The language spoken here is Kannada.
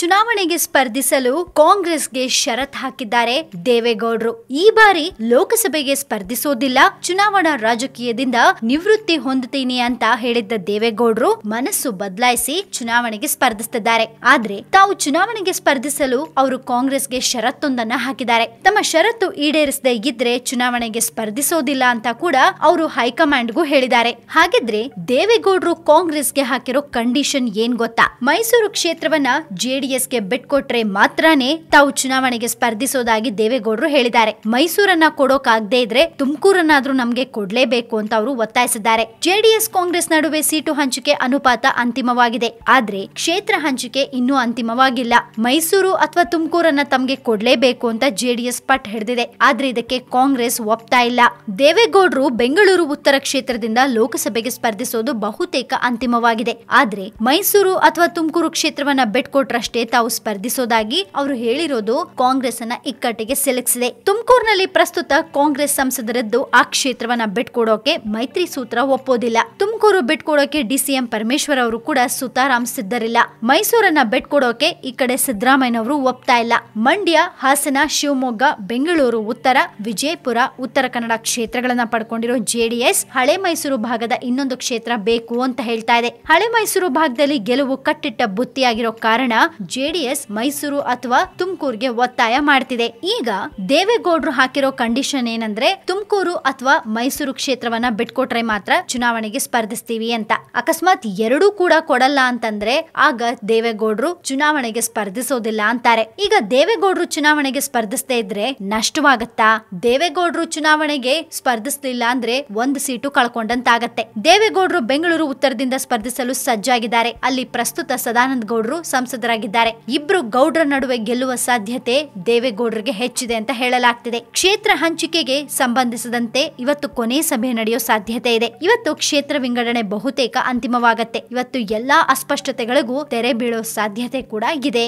ಚುನಾವಣೆಗೆ ಸ್ಪರ್ಧಿಸಲು ಕಾಂಗ್ರೆಸ್ಗೆ ಷರತ್ ಹಾಕಿದ್ದಾರೆ ದೇವೇಗೌಡರು. ಈ ಬಾರಿ ಲೋಕಸಭೆಗೆ ಸ್ಪರ್ಧಿಸೋದಿಲ್ಲ. ಚುನಾವಣಾ ರಾಜಕೀಯದಿಂದ ನಿವೃತ್ತಿ ಹೊಂದುತ್ತೀನಿ ಅಂತ ಹೇಳಿದ್ದ ದೇವೇಗೌಡರು ಮನಸ್ಸು ಬದಲಾಯಿಸಿ ಚುನಾವಣೆಗೆ ಸ್ಪರ್ಧಿಸುತ್ತಿದ್ದಾರೆ. ಆದ್ರೆ ತಾವು ಚುನಾವಣೆಗೆ ಸ್ಪರ್ಧಿಸಲು ಅವರು ಕಾಂಗ್ರೆಸ್ಗೆ ಷರತ್ತೊಂದನ್ನ ಹಾಕಿದ್ದಾರೆ. ತಮ್ಮ ಷರತ್ತು ಈಡೇರಿಸದೇ ಇದ್ರೆ ಚುನಾವಣೆಗೆ ಸ್ಪರ್ಧಿಸೋದಿಲ್ಲ ಅಂತ ಕೂಡ ಅವರು ಹೈಕಮಾಂಡ್ಗೂ ಹೇಳಿದ್ದಾರೆ. ಹಾಗಿದ್ರೆ ದೇವೇಗೌಡರು ಕಾಂಗ್ರೆಸ್ಗೆ ಹಾಕಿರೋ ಕಂಡೀಷನ್ ಏನ್ ಗೊತ್ತಾ? ಮೈಸೂರು ಕ್ಷೇತ್ರವನ್ನ ಜೆಡಿಎಸ್ಗೆ ಬಿಟ್ಕೊಟ್ರೆ ಮಾತ್ರನೇ ತಾವು ಚುನಾವಣೆಗೆ ಸ್ಪರ್ಧಿಸೋದಾಗಿ ದೇವೇಗೌಡರು ಹೇಳಿದ್ದಾರೆ. ಮೈಸೂರನ್ನ ಕೊಡೋಕಾಗದೇ ಇದ್ರೆ ತುಮಕೂರನ್ನಾದ್ರೂ ನಮ್ಗೆ ಕೊಡ್ಲೇಬೇಕು ಅಂತ ಅವರು ಒತ್ತಾಯಿಸಿದ್ದಾರೆ. ಜೆಡಿಎಸ್ ಕಾಂಗ್ರೆಸ್ ನಡುವೆ ಸೀಟು ಹಂಚಿಕೆ ಅನುಪಾತ ಅಂತಿಮವಾಗಿದೆ. ಆದ್ರೆ ಕ್ಷೇತ್ರ ಹಂಚಿಕೆ ಇನ್ನೂ ಅಂತಿಮವಾಗಿಲ್ಲ. ಮೈಸೂರು ಅಥವಾ ತುಮಕೂರನ್ನ ತಮ್ಗೆ ಕೊಡ್ಲೇಬೇಕು ಅಂತ ಜೆಡಿಎಸ್ ಪಟ್ ಹಿಡಿದಿದೆ. ಆದ್ರೆ ಇದಕ್ಕೆ ಕಾಂಗ್ರೆಸ್ ಒಪ್ತಾ ಇಲ್ಲ. ದೇವೇಗೌಡರು ಬೆಂಗಳೂರು ಉತ್ತರ ಕ್ಷೇತ್ರದಿಂದ ಲೋಕಸಭೆಗೆ ಸ್ಪರ್ಧಿಸೋದು ಬಹುತೇಕ ಅಂತಿಮವಾಗಿದೆ. ಆದ್ರೆ ಮೈಸೂರು ಅಥವಾ ತುಮಕೂರು ಕ್ಷೇತ್ರವನ್ನ ಬಿಟ್ಕೊಟ್ರಷ್ಟೇ ತಾವು ಸ್ಪರ್ಧಿಸೋದಾಗಿ ಅವರು ಹೇಳಿರೋದು ಕಾಂಗ್ರೆಸ್ ಅನ್ನ ಇಕ್ಕಟ್ಟಿಗೆ ಸಿಲುಕಿಸಿದೆ. ತುಮಕೂರಿನಲ್ಲಿ ಪ್ರಸ್ತುತ ಕಾಂಗ್ರೆಸ್ ಸಂಸದರದ್ದು ಆ ಕ್ಷೇತ್ರವನ್ನ ಬಿಟ್ಕೊಡೋಕೆ ಮೈತ್ರಿ ಸೂತ್ರ ಒಪ್ಪೋದಿಲ್ಲ. ತುಮಕೂರು ಬಿಟ್ಕೊಡೋಕೆ ಡಿಸಿಎಂ ಪರಮೇಶ್ವರ್ ಅವರು ಕೂಡ ಸುತಾರಾಮ್ ಸಿದ್ಧರಿಲ್ಲ. ಮೈಸೂರನ್ನ ಬಿಟ್ಕೊಡೋಕೆ ಈ ಕಡೆ ಸಿದ್ದರಾಮಯ್ಯನವರು ಒಪ್ತಾ ಇಲ್ಲ. ಮಂಡ್ಯ, ಹಾಸನ, ಶಿವಮೊಗ್ಗ, ಬೆಂಗಳೂರು, ಉತ್ತರ, ವಿಜಯಪುರ, ಉತ್ತರ ಕನ್ನಡ ಕ್ಷೇತ್ರಗಳನ್ನ ಪಡ್ಕೊಂಡಿರೋ ಜೆಡಿಎಸ್ ಹಳೆ ಮೈಸೂರು ಭಾಗದ ಇನ್ನೊಂದು ಕ್ಷೇತ್ರ ಬೇಕು ಅಂತ ಹೇಳ್ತಾ ಇದೆ. ಹಳೆ ಮೈಸೂರು ಭಾಗದಲ್ಲಿ ಗೆಲುವು ಕಟ್ಟಿಟ್ಟ ಬುತ್ತಿಯಾಗಿರೋ ಕಾರಣ ಜೆಡಿಎಸ್ ಮೈಸೂರು ಅಥವಾ ತುಮಕೂರ್ಗೆ ಒತ್ತಾಯ ಮಾಡ್ತಿದೆ. ಈಗ ದೇವೇಗೌಡರು ಹಾಕಿರೋ ಕಂಡೀಷನ್ ಏನಂದ್ರೆ ತುಮಕೂರು ಅಥವಾ ಮೈಸೂರು ಕ್ಷೇತ್ರವನ್ನ ಬಿಟ್ಕೊಟ್ರೆ ಮಾತ್ರ ಚುನಾವಣೆಗೆ ಸ್ಪರ್ಧಿಸ್ತೀವಿ ಅಂತ. ಅಕಸ್ಮಾತ್ ಎರಡೂ ಕೂಡ ಕೊಡಲ್ಲ ಅಂತಂದ್ರೆ ಆಗ ದೇವೇಗೌಡರು ಚುನಾವಣೆಗೆ ಸ್ಪರ್ಧಿಸೋದಿಲ್ಲ ಅಂತಾರೆ. ಈಗ ದೇವೇಗೌಡರು ಚುನಾವಣೆಗೆ ಸ್ಪರ್ಧಿಸದೇ ಇದ್ರೆ ನಷ್ಟವಾಗತ್ತಾ? ದೇವೇಗೌಡರು ಚುನಾವಣೆಗೆ ಸ್ಪರ್ಧಿಸ್ಲಿಲ್ಲ ಅಂದ್ರೆ ಒಂದು ಸೀಟು ಕಳ್ಕೊಂಡಂತಾಗತ್ತೆ. ದೇವೇಗೌಡರು ಬೆಂಗಳೂರು ಉತ್ತರದಿಂದ ಸ್ಪರ್ಧಿಸಲು ಸಜ್ಜಾಗಿದ್ದಾರೆ. ಅಲ್ಲಿ ಪ್ರಸ್ತುತ ಸದಾನಂದ ಗೌಡರು ಸಂಸದರಾಗಿದ್ದಾರೆ. ಇಬ್ರು ಗೌಡ್ರ ನಡುವೆ ಗೆಲ್ಲುವ ಸಾಧ್ಯತೆ ದೇವೇಗೌಡರಿಗೆ ಹೆಚ್ಚಿದೆ ಅಂತ ಹೇಳಲಾಗ್ತಿದೆ. ಕ್ಷೇತ್ರ ಹಂಚಿಕೆಗೆ ಸಂಬಂಧಿಸಿದಂತೆ ಇವತ್ತು ಕೊನೆ ಸಭೆ ನಡೆಯೋ ಸಾಧ್ಯತೆ ಇದೆ. ಇವತ್ತು ಕ್ಷೇತ್ರ ವಿಂಗಡಣೆ ಬಹುತೇಕ ಅಂತಿಮವಾಗತ್ತೆ. ಇವತ್ತು ಎಲ್ಲಾ ಅಸ್ಪಷ್ಟತೆಗಳಿಗೂ ತೆರೆ ಬೀಳೋ ಸಾಧ್ಯತೆ ಕೂಡ ಇದೆ.